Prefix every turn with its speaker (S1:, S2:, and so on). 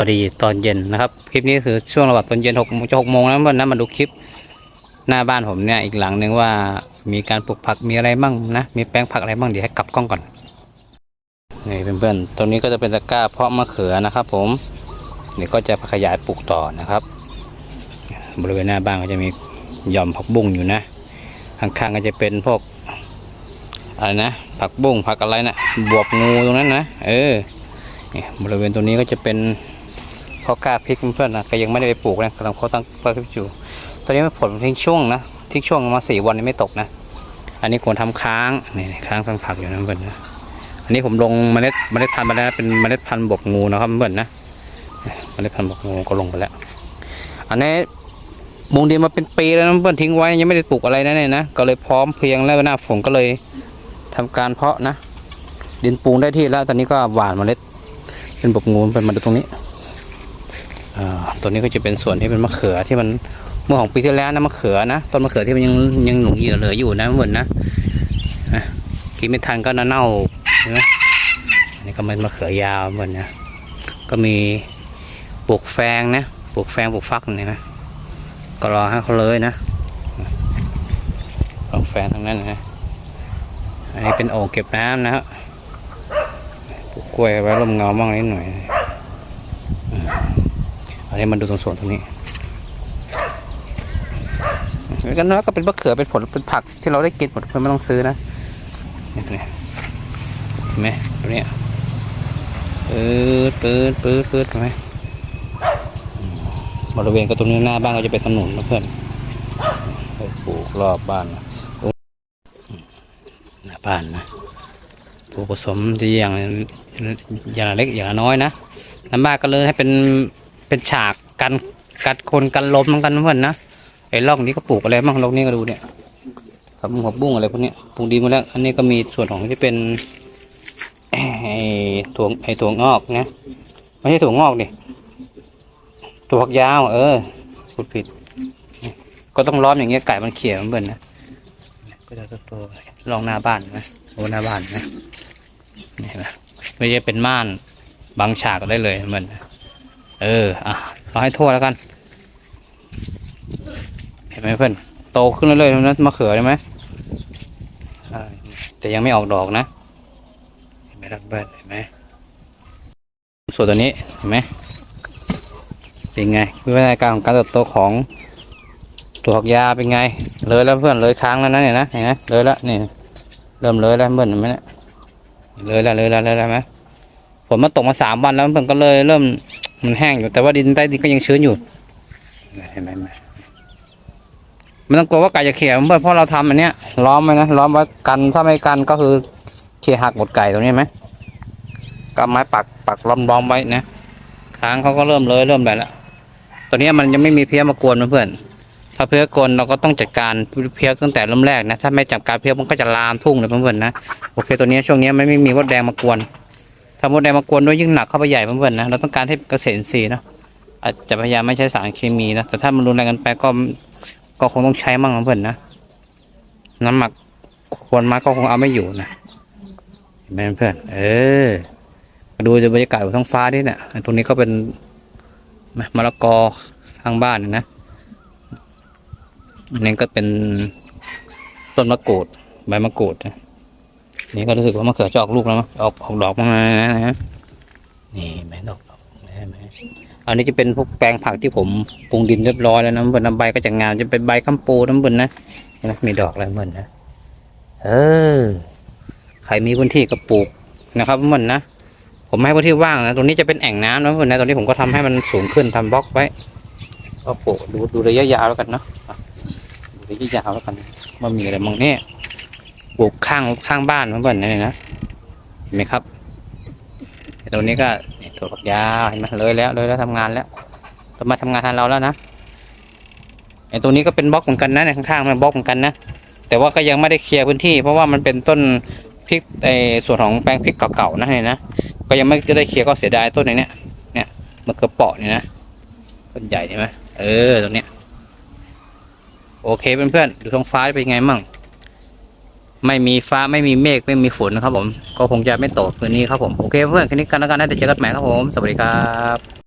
S1: สวัสดีตอนเย็นนะครับ คลิปนี้คือช่วงระหว่างตอนเย็นหกโมงจะหกโมงแล้ววันนั้นมาดูคลิปหน้าบ้านผมเนี่ยอีกหลังหนึ่งว่ามีการปลูกผักมีอะไรบ้างนะ มีแปลงผักอะไรบ้างเดี๋ยวให้กลับกล้องก่อนนี่เพื่อนๆตรงนี้ก็จะเป็นตะกร้าเพาะมะเขือนะครับ ผมเดี๋ยวก็จะขยายปลูกต่อนะครับ บริเวณหน้าบ้านก็จะมีหย่อมผักบุ้งอยู่นะข้างๆก็จะเป็นพวกอะไรนะผักบุ้งผักอะไรนะบวบงูตรงนั้นนะเออบริเวณตรงนี้ก็จะเป็น พ่อกล้าพริกเพื่อนนะก็ยังไม่ได้ไปปลูกนะกำลังเพาตั้งเพาะพริกอยู่ตอนนี้ผลทิ้งช่วงนะทิ้งช่วงมาสี่วันนี้ไม่ตกนะ อันนี้ควรทำค้างนี่ค้างตั้งผักอยู่นะเพื่อนนะอันนี้ผมลงเมล็ดเมล็ดพันธุ์ไปแล้วเป็นเมล็ดพันธุ์บวบงูนะครับเพื่อนนะเมล็ดพันธุ์บวบงูก็ลงไปแล้ว อันนี้มุงดินมาเป็นปีแล้วนะเพื่อนทิ้งไว้ยังไม่ได้ปลูกอะไรนะเนี่ยนะก็เลยพร้อมเพียงแล้วหน้าฝนก็เลยทำการเพาะนะ ดินปรุงได้ที่แล้วตอนนี้ก็หว่านเมล็ดเป็นบกงูเป็นมาดูตรงนี้ ตัวนี้ก็จะเป็นส่วนที่เป็นมะเขือที่มันเมื่อของปีที่แล้วนะมะเขือนะต้นมะเขือที่มันยังยังหนุ่มเหลืออยู่นะเหมือนนะกินไม่ทันก็เน่าๆเห็นไหมอันนี้ก็เป็นมะเขือยาวเหมือนนะก็มีปลูกแฟงนะปลูกแฟงปลูกฟักนี่นะก็รอให้เขาเลยนะปลูกแฟงทั้งนั้นนะอันนี้เป็นโอ่งเก็บน้ำนะครับปลูกกล้วยไว้ร่มเงาบ้างนิดหน่อย นนี้มันดูตรงส่วนตรงนี้แล้วก็แล้วก็เป็นมะเขือเป็นผลเป็นผักที่เราได้กินหมดเพื่อไม่ต้องซื้อนะเห็นไหมตรงเนี้ยปื๊ดปื๊ดปื๊ดปืดเห็นไหมบริเวณก็ตรงนี้หน้าบ้านก็จะเป็นถนนนะเพื่อนปลูกรอบบ้านนะหน้าบ้านนะปลูกผสมที่อย่างอย่างเล็กอย่างน้อยนะน้ำบ้านก็เลยให้เป็น เป็นฉากกันกัดคนกันลมเหมือนกันเพื่อนนะไอ้ร่องนี้ก็ปลูกอะไรบ้างร่องนี้ก็ดูเนี่ยครับหัวบุ้งอะไรพวกนี้ปลูกดีหมาแล้ว อันนี้ก็มีส่วนของที่เป็นไอ้ถั่วไอ้ถั่วงอกนะไม่ใช่ถั่วงอกดิถั่วฝักยาว เออพูดผิด ก็ต้องล้อมอย่างเงี้ยไก่มันเขี่ยมันเบิ่นนะก็จะตัวลองหน้าบ้านนะโอ้หน้าบ้านนะนี่เห็นไหมไม่ใช่เป็นม่านบางฉากก็ได้เลยเหมือน เออ อะเราให้ทั่วแล้วกัน เห็นไหมเพื่อน โตขึ้นเรื่อยๆนะมะเขือใช่ไหมแต่ยังไม่ออกดอกนะ เห็นไหมรักเบิร์ดเห็นไหมส่วนตัวนี้เห็นไหมเป็นไงวิวัฒนาการของการเติบโตของตัวหักยาเป็นไง เลยแล้วเพื่อนเลยค้างแล้วนะเนี่ยนะเห็นไหมเลยแล้วนี่เริ่มเลยแล้วเพื่อนเห็นไหมเนี่ยเลยแล้วเลยแล้วเลยแล้วไหมฝนมาตกมาสามวันแล้วเพิ่งก็เลยเริ่ม มันแห้งอยู่แต่ว่าดินใต้ดินก็ยังชื้นอยู่เห็นไหมเห็นไม่ต้องกลัวว่าไก่จะเขี่ยเพื่อนเพราะเราทำอันเนี้ยล้อมไว้นะล้อมไว้กันถ้าไม่กันก็คือเขี่ยหักหมดไก่ตรงนี้ไหมก็ไม้ปักปักล้อมล้อมไว้นะค้างเขาก็เริ่มเลยเริ่มอะไรแล้วตอนนี้มันยังไม่มีเพี้ยมากวนเพื่อนถ้าเพี้ยกวนเราก็ต้องจัดการเพี้ยตั้งแต่เริ่มแรกนะถ้าไม่จัดการเพี้ยมันก็จะลามทุ่งเลยเพื่อนๆนะโอเคตัวนี้ช่วงนี้ไม่ไม่มีมดแดงมากวน ถ้ามดแดงมากวนด้วยยิ่งหนักเข้าไปใหญ่เพื่อนๆนะเราต้องการให้เกษตรอินทรีย์เนะอาจจะพยายามไม่ใช้สารเคมีนะแต่ถ้ามันรุนแรงกันไปก็ก็คงต้องใช้มั่งเพื่อนๆนะน้ำหมักควรมาก็คงเอาไม่อยู่นะเห็นไหมเพื่อนเออมาดูบรรยากาศบนท้องฟ้าดิเนี่ยตรงนี้ก็เป็นมะละกอข้างบ้านนะอันนี้ก็เป็นต้นมะกรูดใบมะกรูดนะ นี่ก็รู้สึกว่ามะเขือจะออกลูกแล้วมั้งออกออกดอกมาแล้วนะนี่แม่ดอกดอกแม่แม่อันนี้จะเป็นพวกแปลงผักที่ผมปรุงดินเรียบร้อยแล้วนะบนน้ำใบก็จะงามจะเป็นใบกัมปูน้ำบนนะนะมีดอกอะไรบนนะเออใครมีพื้นที่ก็ปลูกนะครับบนนะผมให้พื้นที่ว่างนะตรงนี้จะเป็นแอ่งน้ำนะบนนะตรงนี้ผมก็ทำให้มันสูงขึ้นทำบล็อกไว้ก็ปลูกดูดูระยะยาวแล้วกันเนาะดูระยะยาวแล้วกันว่ามีอะไรบ้างเนี่ย ปลูกข้างข้างบ้านเพื่อนๆนี่นะเห็นไหมครับตรงนี้ก็ถั่วฝักยาวเห็นไหมเลยแล้วเลยแล้วทำงานแล้วต้องมาทำงานแทนเราแล้วนะไอ้ตรงนี้ก็เป็นบล็อกเหมือนกันนะในข้างๆมันบล็อกเหมือนกันนะแต่ว่าก็ยังไม่ได้เคลียร์พื้นที่ เพราะว่ามันเป็นต้นพริกไอ้ส่วนของแปลงพริกเก่าๆนะเนี่ยนะก็ยังไม่ได้เคลียร์ก็เสียดายต้นไหนเนี่ยเนี่ยมันเกือบเปาะเนี่ยนะต้นใหญ่ใช่ไหมเออตรงเนี้ยโอเคเพื่อนๆดูท้องฟ้าเป็นไงมั่ง ไม่มีฟ้าไม่มีเมฆไม่มีฝนนะครับผม ก็คงจะไม่ตกคืนนี้ครับผม โอเคเพื่อนคืนนี้กันแล้วกันนะเดี๋ยวเจอกันใหม่ครับผม สวัสดีครับ